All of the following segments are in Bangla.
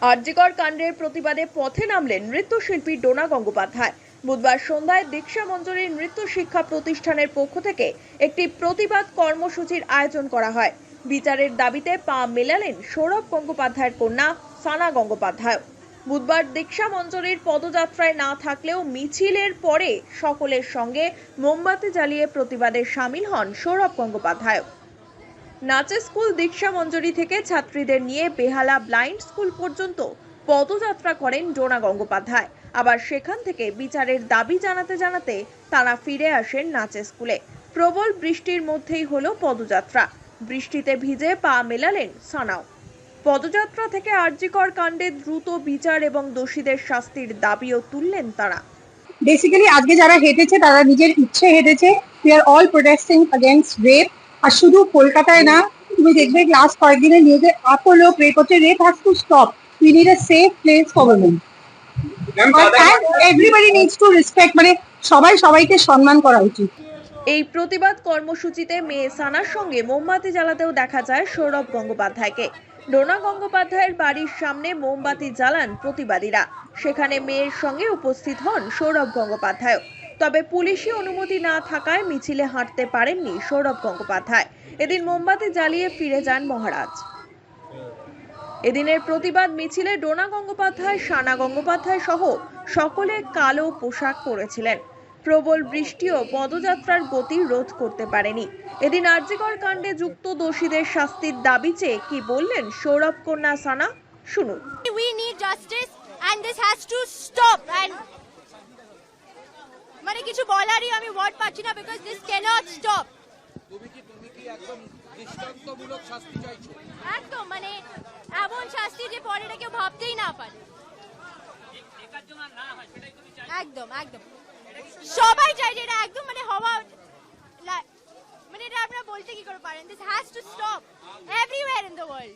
আরজিকর কাণ্ডের প্রতিবাদে পথে নামলেন নৃত্যশিল্পী ডোনা গঙ্গোপাধ্যায়। বুধবার সন্ধ্যায় দীক্ষা মঞ্জুরি নৃত্য শিক্ষা প্রতিষ্ঠানের পক্ষ থেকে একটি প্রতিবাদ কর্মসূচির আয়োজন করা হয়। বিচারের দাবিতে পা মেলালেন সৌরভ গঙ্গোপাধ্যায়ের কন্যা সানা গঙ্গোপাধ্যায় বুধবার দীক্ষা মঞ্জুরির পদযাত্রায় না থাকলেও মিছিলের পরে সকলের সঙ্গে মোমবাতি জ্বালিয়ে প্রতিবাদে সামিল হন সৌরভ গঙ্গোপাধ্যায় নাচের স্কুল দীক্ষা মঞ্জুরি থেকে ছাত্রীদের নিয়ে বেহালা ব্লাইন্ড স্কুল পর্যন্ত পদযাত্রা করেন ডোনা গঙ্গোপাধ্যায়। আবার সেখান থেকে বিচারের দাবি জানাতে জানাতে তারা ফিরে আসেন নাচের স্কুলে। প্রবল বৃষ্টির মধ্যেই হল পদযাত্রা। বৃষ্টিতে ভিজে পা মেলালেন সানাও। পদযাত্রা থেকে আর্যিকর কাণ্ডে দ্রুত বিচার এবং দোষীদের শাস্তির দাবিও তুললেন তারা। বেসিক্যালি আজকে যারা হেঁটেছে, তারা নিজের ইচ্ছে হেঁটেছে। We are all protesting against rape আর শুধু কলকাতায় না তুমি দেখবে লাস্ট কয়েকদিনের নিউজে এত লোক রেপ হচ্ছে rape has to stop we need a safe place for women everybody needs to respect মানে সবাই সবাইকে সম্মান করা উচিত। এই প্রতিবাদ কর্মসূচিতে মেয়ে সানার সঙ্গে মোমবাতি জ্বালাতেও দেখা যায় সৌরভ গঙ্গোপাধ্যায়কে। ডোনা গঙ্গোপাধ্যায়ের বাড়ির সামনে মোমবাতি জ্বালান প্রতিবাদীরা। সেখানে মেয়ের সঙ্গে উপস্থিত হন সৌরভ গঙ্গোপাধ্যায় তবে পুলিশি অনুমতি না থাকায় মিছিলে হাঁটতে পারেননি সৌরভ গঙ্গোপাধ্যায়। এদিন মোমবাতি জ্বালিয়ে ফিরে যান মহারাজ। এদিনের প্রতিবাদ মিছিলে ডোনা গঙ্গোপাধ্যায় সানা গঙ্গোপাধ্যায় সহ সকলে কালো পোশাক পরেছিলেন। প্রবল বৃষ্টিও পদযাত্রার গতি রোধ করতে পারেনি। এদিন আর্যিকর কাণ্ডে যুক্ত দোষীদের শাস্তির দাবি চেয়ে কি বললেন সৌরভ কন্যা সানা? শুনুন। কিছু বলারই আমি ওয়ার্ড পাচ্ছি না বিকজ দিস ক্যানট স্টপ তুমি কি তুমি কি একদম দৃষ্টান্তমূলক শাস্তি চাইছো? একদম মানে এমন শাস্তি যে পরে এটা কেউ ভাবতেই না পারে। একদম একদম। সবাই চাই যে এটা একদম মানে হওয়া মানে এটা আপনারা বলতে কি করে পারেন? This has to stop everywhere in the world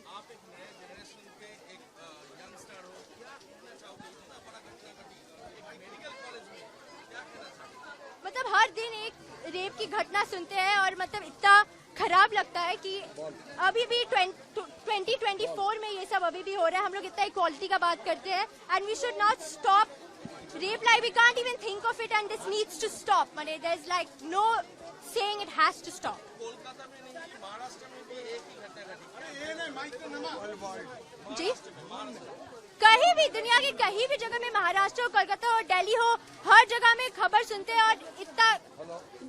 दिन एक रेप की घटना सुनते हैं और मतलब इतना खराब लगता है कि अभी भी 2024 में ये सब अभी भी हो रहा है। हम लोग इतना इक्वालिटी का बात करते हैं। And we should not stop rape like we can't even think of it and this needs to stop मैंने there is like no saying it has to stop जी? कहीं भी दुनिया के कहीं भी जगह में महाराष्ट्र हो, कलकत्ता हो डेली हो, हर जगह में खबर सुनते हैं और इतना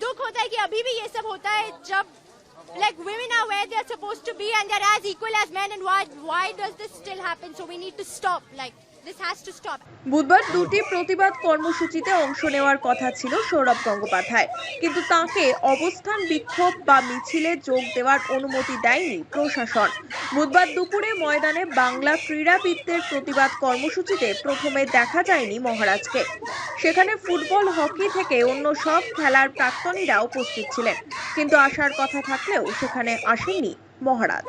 दुख होता है कि अभी भी ये सब होता है जब like women are where they are supposed to be and they're as equal as men and why why does this still happen so we need to stop like. বুধবার দুটি প্রতিবাদ কর্মসূচিতে অংশ নেওয়ার কথা ছিল সৌরভ গঙ্গোপাধ্যায়। কিন্তু তাকে অবস্থান বিক্ষোভ বা মিছিলে যোগ দেওয়ার অনুমতি দেয়নি প্রশাসন। বুধবার দুপুরে ময়দানে বাংলা ক্রীড়াবিদদের প্রতিবাদ কর্মসূচিতে প্রথমে দেখা যায়নি মহারাজকে। সেখানে ফুটবল, হকি থেকে অন্য সব খেলার প্রাক্তনীরা উপস্থিত ছিলেন। কিন্তু আসার কথা থাকলেও সেখানে আসেননি মহারাজ।